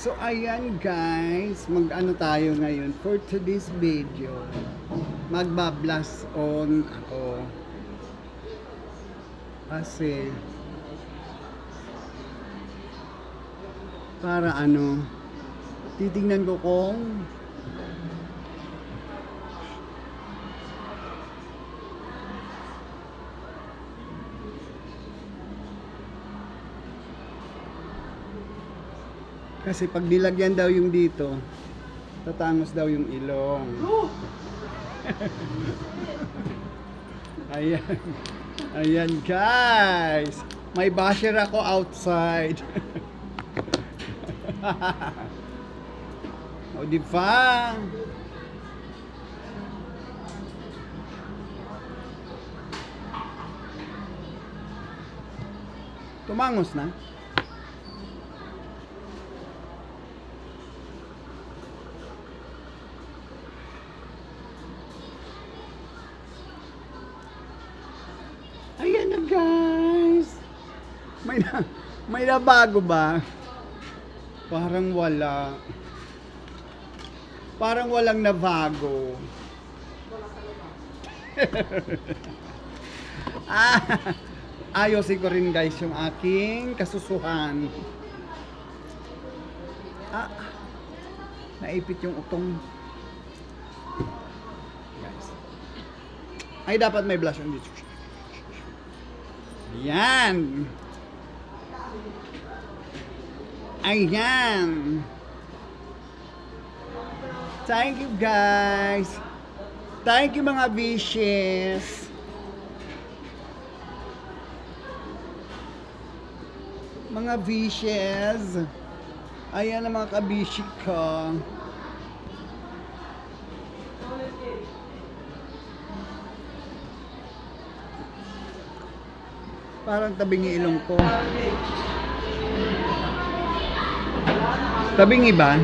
So ayan guys, mag-ano tayo ngayon for today's video. Magba-blast on ako. Kasi para ano, titingnan ko kung Kasi pag nilagyan daw yung dito, tatangos daw yung ilong. Ayan. Ayan guys. May basher ako outside. o di ba? Tumangos na? Ayan na guys. May na, may nabago ba? Parang wala. Parang walang nabago. ah, ayosin ko rin guys yung aking kasusuhan. Ah, naipit yung utong. Guys. Ay, dapat may blush on dito. Yan. Ayan. Thank you guys. Thank you mga wishes. Mga wishes. Ayan ang mga kabishi ko. Parang tabing ilong ko. Tabing iba?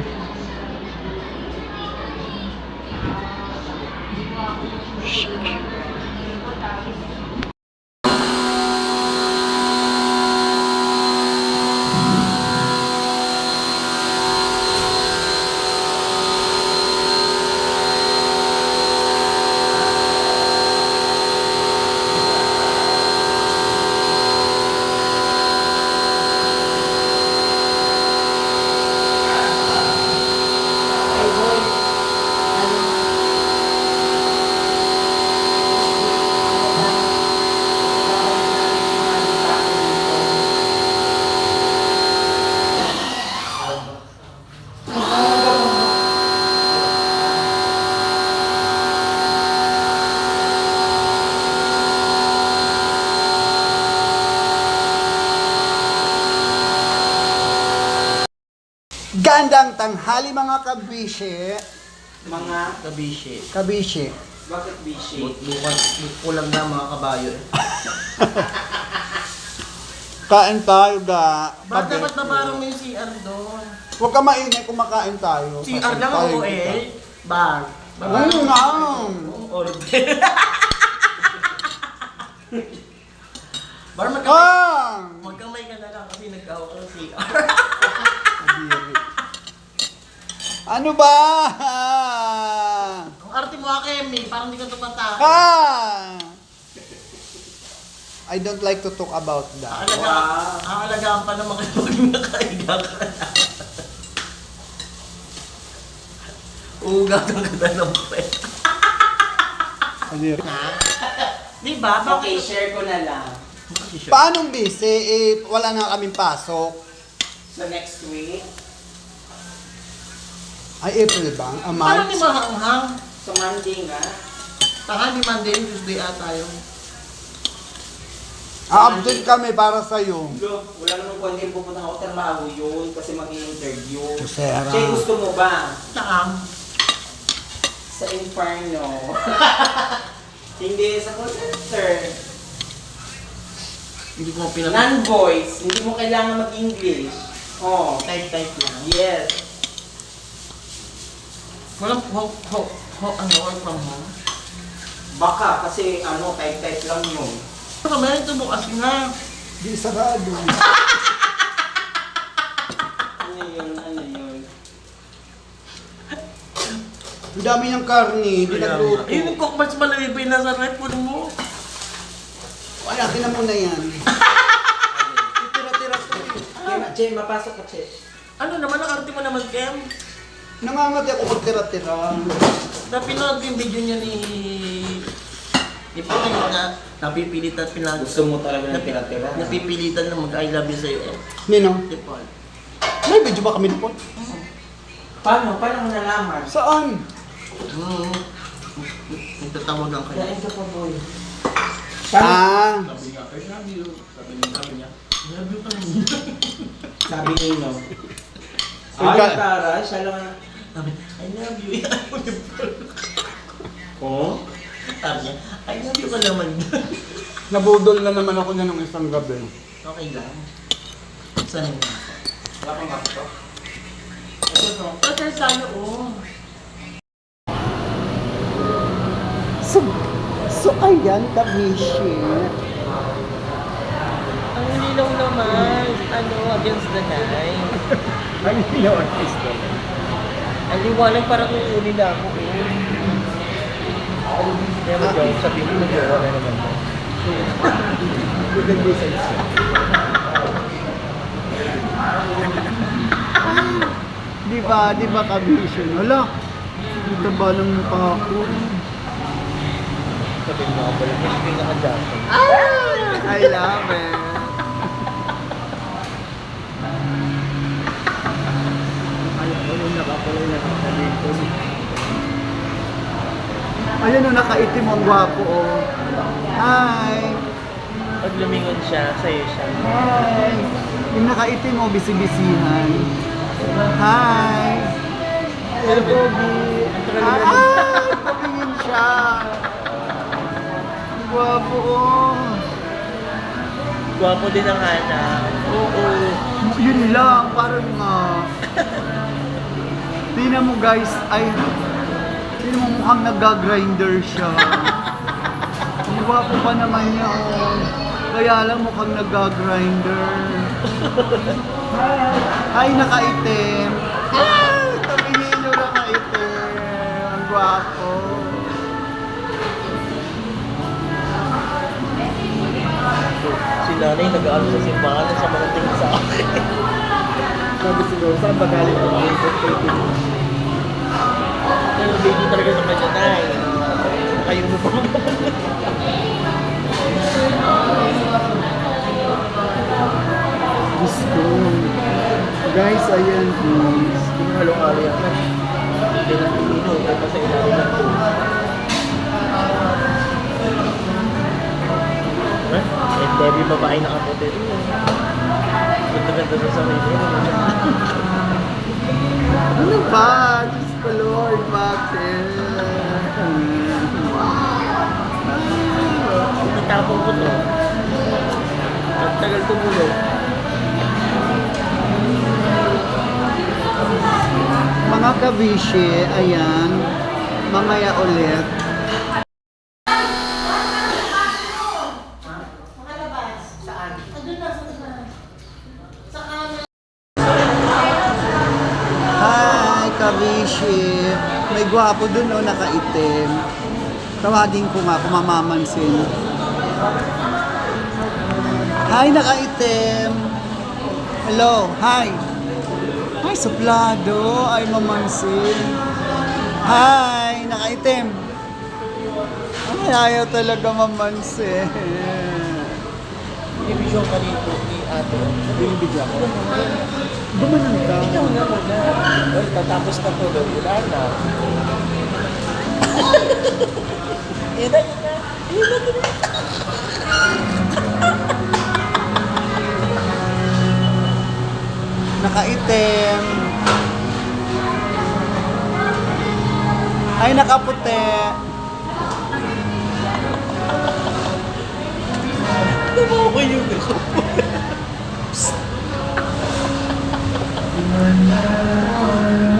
Gandang tanghali mga kabishe. Mga kabishi. Kabishe. Bakit bishi? Bukas, kulang na mga kabayo. Kain tayo ga. Ba't dapat nabarang mo yung CR doon? Huwag ka maingay kung makain tayo. CR lang Tayo ako eh. Bag. Ano nga? Order. Bar magkamay. Ah! Magkamay ka na lang kasi nagkawa ka ng CR. Kadiri. Ano ba? Ang arte mo Akemi, parang di ka tumatake. Ah! I don't like to talk about that. Aalaga, aalagaan pa naman kayo pag nakaiga ka na. Ugatan ka na ng pet. Kadiri. Di ba? Okay, Bakit? share ko na lang. Paano busy? Eh, wala na kaming pasok. So next week, Ay, April ba? A Parang di month? mahanghang. sa Monday nga, Taka di Monday, Tuesday ata yung... A-update kami para sa'yo. Lo, wala naman kundi pupunta ako trabaho yun kasi mag-interview. Kusera. Che, gusto mo ba? Saan? Sa Inferno. Hindi, sa call center. Hindi ko pinag... Non-voice, hindi mo kailangan mag-English. Oh, Type-type lang. yes. Walang ho, ho, ho, ano, work from home? Baka, kasi ano, tight-tight lang yun. Baka meron tumukas na. Di sarado. ano yun, ano yun? Ang dami ng karne, hindi nagluto. Eh, yung cookbats malamig pa yung nasa repon mo. Wala, akin na muna yan. Tira-tira ko. Eh. Ah. Jem, mapasok ka, Che. Ano naman, ang arte mo naman, Jem? Nangangati ako pag tira-tira. Napinood ko yung video niya ni... Ni Paul na napipilit at pinag... Gusto mo talaga ng tira-tira. Napipilitan na mag-I love you sa'yo eh. Nino, Si Paul. may video ba kami po? Paano? Paano mo nalaman? Saan? Hmm. Nagtatawag ang kanya. Kain ka pa, boy. Ah, Sabi nga, I love you. Sabi niya, sabi niya. I love you naman. Sabi ni no. Ay, Tara, siya lang. Sabi, I love you. Ayaw ni Paul. Oh? Sabi niya, I love you ka naman. nabudol na naman ako niya nung isang gabi. okay lang. Saan yung Wala kang makto? Ito no. Total tayo, oh. So, so ayan, kamishi. Ang lilaw naman, ano, against the night. Ang hinaw artista. Ang liwanag parang kukunin na ako eh. Kaya mo joke, sabihin mo joke, wala naman to. With the designs niya. Di ba, di ba kamishi? Hala, ito ba ng mukha ko? Sabihin mo ako pala, mas pinaka-Jackson. I love it. Ay, wala dito. Ayun o, nakaitim ang gwapo oh. Hi! Pag lumingon siya, sa'yo siya. Hi! Yung nakaitim mo, bisibisihan. Hi! Hello, Bobby! Ah! Tumingin siya! Gwapo oh! Gwapo din ang anak. Oo. Yun lang, parang nga. Tingnan mo guys, ay, tingnan mo mukhang nag-grinder siya. Ang gwapo pa naman niya, oh. Kaya lang mukhang nag-grinder. Ay, nakaitim. Ay, tabingin nyo nakaitim. Ang gwapo. Si nanay nag-aaral sa simbahan sa mga tingin sa akin. Sabi siguro, saan ba galing ang baby? Pero baby talaga sa kanya tay. Kayo mo pa Diyos ko. Guys, ayan please. Yung halong-halo yan. Hindi na ininom, ay pa sa ilalim ng tubig. Eh, Debbie babae na kapote. Ganda-ganda sa sarili. Kabishi, ayan. Mamaya ulit. Hi, kabishi. May gwapo dun, no, nakaitim. Tawagin ko nga kung mamamansin. Hi, nakaitim. Hello, hi. Hi, suplado. Ay, mamansin. Hi, nakaitim. Ay, ayaw talaga mamansin. Ibigyan ka dito ni ate. Binibigyan ko. Gumanon ka. Ikaw na muna. Well, tatapos na to. Wala na. Yan na, yan na. Yan na, Nakaitim. Ay, nakaputi. Tumawa yung. Ako